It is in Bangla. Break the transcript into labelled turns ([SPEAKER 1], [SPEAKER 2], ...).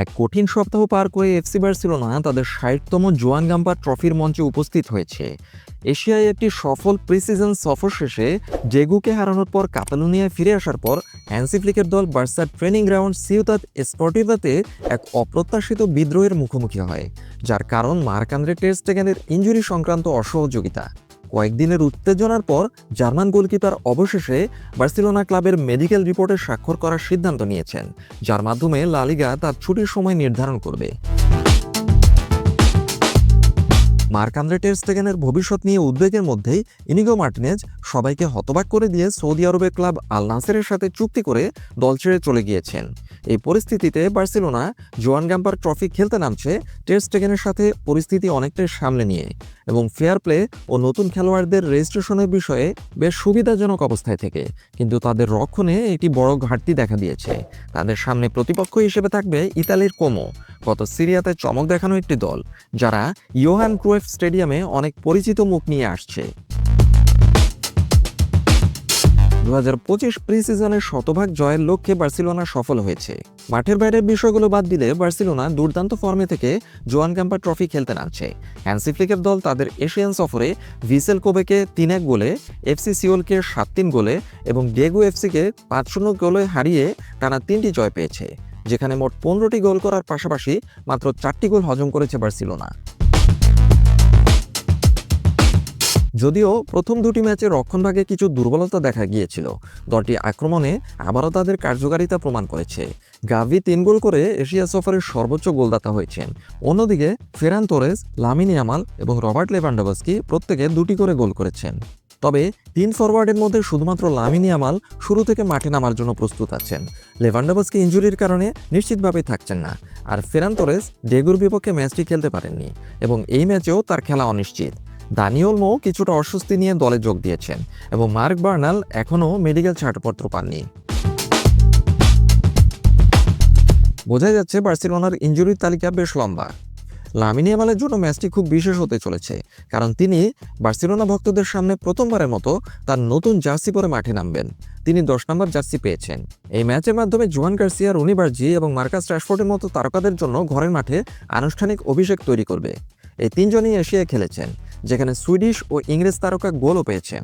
[SPEAKER 1] এক কঠিন সপ্তাহ পার করে এফসি বার্সেলোনা তাদের ষাটতম জোয়ান গাম্পা ট্রফির মঞ্চে উপস্থিত হয়েছে। এশিয়ায় একটি সফল প্রিসিজন সফর শেষে জেগুকে হারানোর পর কাতালুনিয়ায় ফিরে আসার পর হ্যান্সিফ্লিকের দল বার্সার ট্রেনিং গ্রাউন্ড সিউতাত স্পর্টিভাতে এক অপ্রত্যাশিত বিদ্রোহের মুখোমুখি হয়, যার কারণ মার্ক টেস্ট ইঞ্জুরি সংক্রান্ত অসহযোগিতা। কয়েকদিনের উত্তেজনার পর জার্মান গোলকিপার অবশেষে বার্সেলোনা ক্লাবের মেডিকেল রিপোর্টে স্বাক্ষর করার সিদ্ধান্ত নিয়েছেন, যার মাধ্যমে লালিগা তার ছুটির সময় নির্ধারণ করবে। মার্ক আন্দ্রে টেস্টেগেনের ভবিষ্যৎ নিয়ে উদ্বেগের মধ্যেই ইনিগো মার্টিনেজ সবাইকে হতবাক করে দিয়ে সৌদি আরবের ক্লাব আল নাসেরের সাথে চুক্তি করে দল ছেড়ে চলে গিয়েছেন। এই পরিস্থিতিতে বার্সেলোনা জোয়ান গাম্পার ট্রফি খেলতে নামছে টেস্টেগেনের সাথে পরিস্থিতি অনেকটাই সামলে নিয়ে এবং ফেয়ার প্লে ও নতুন খেলোয়াড়দের রেজিস্ট্রেশনের বিষয়ে বেশ সুবিধাজনক অবস্থায় থেকে। কিন্তু তাদের রক্ষণে একটি বড় ঘাটতি দেখা দিয়েছে। তাদের সামনে প্রতিপক্ষ হিসেবে থাকবে ইতালির কোমো। গত সিরিয়াতে চমক দেখানো একটি দল, যারা ইয়োহান ক্রুয়েফ স্টেডিয়ামে অনেক পরিচিত মুখ নিয়ে আসছে। দু হাজার পঁচিশ প্রি সিজনের শতভাগ জয়ের লক্ষ্যে বার্সিলোনা সফল হয়েছে। মাঠের বাইরের বিষয়গুলো বাদ দিলে বার্সিলোনা দুর্দান্ত ফর্মে থেকে জোয়ান ক্যাম্পার ট্রফি খেলতে নামছে। হ্যান্সি ফ্লিকের দল তাদের এশিয়ান সফরে ভিসেল কোবেকে তিন এক গোলে, এফসি সিওলকে সাত তিন গোলে এবং ডেগু এফসিকে পাঁচ শূন্য গোলে হারিয়ে টানা তিনটি জয় পেয়েছে। যেখানে মোট পনেরোটি গোল করার পাশাপাশি মাত্র চারটি গোল হজম করেছে বার্সেলোনা। যদিও প্রথম দুটি ম্যাচে রক্ষণভাগে কিছু দুর্বলতা দেখা গিয়েছিল। দলটি আক্রমণে আবারও তাদের কার্যকারিতা প্রমাণ করেছে। গাভি তিন গোল করে এশিয়া সফরের সর্বোচ্চ গোলদাতা হয়েছেন। অন্যদিকে ফেরান তোরেস, লামিনি আমাল এবং রবার্ট লেভান্ডোভস্কি প্রত্যেকে দুটি করে গোল করেছেন। তবে তিন ফরওয়ার্ডের মধ্যে শুধুমাত্র লামিনি আমাল শুরু থেকে মাঠে নামার জন্য প্রস্তুত আছেন। লেভান্ডোভস্কি ইঞ্জুরির কারণে নিশ্চিতভাবে থাকছেন না। আর ফেরান তোরেস ডেগুর বিপক্ষে ম্যাচটি খেলতে পারেননি এবং এই ম্যাচেও তার খেলা অনিশ্চিত। দানিওলমো কিছুটা অস্বস্তি নিয়ে দলে যোগ দিয়েছেন এবং মার্ক বার্নাল এখনও মেডিকেল ছাড়পত্র পাননি। বোঝা যাচ্ছে বার্সেলোনার ইঞ্জুরির তালিকা বেশ লম্বা। লামিনি আমালের জন্য ম্যাচটি খুব বিশেষ হতে চলেছে, কারণ তিনি বার্সেলোনা ভক্তদের সামনে প্রথমবারের মতো তার নতুন জার্সি পরে মাঠে নামবেন। তিনি দশ নম্বর জার্সি পেয়েছেন। এই ম্যাচের মাধ্যমে জোয়ান গার্সিয়া রনিবার্জি এবং মার্কাস রাশফোর্ডের মতো তারকাদের জন্য ঘরের মাঠে আনুষ্ঠানিক অভিষেক তৈরি করবে। এই তিনজনই এশিয়ায় খেলেছেন, যেখানে সুইডিশ ও ইংরেজ তারকা গোলও পেয়েছেন।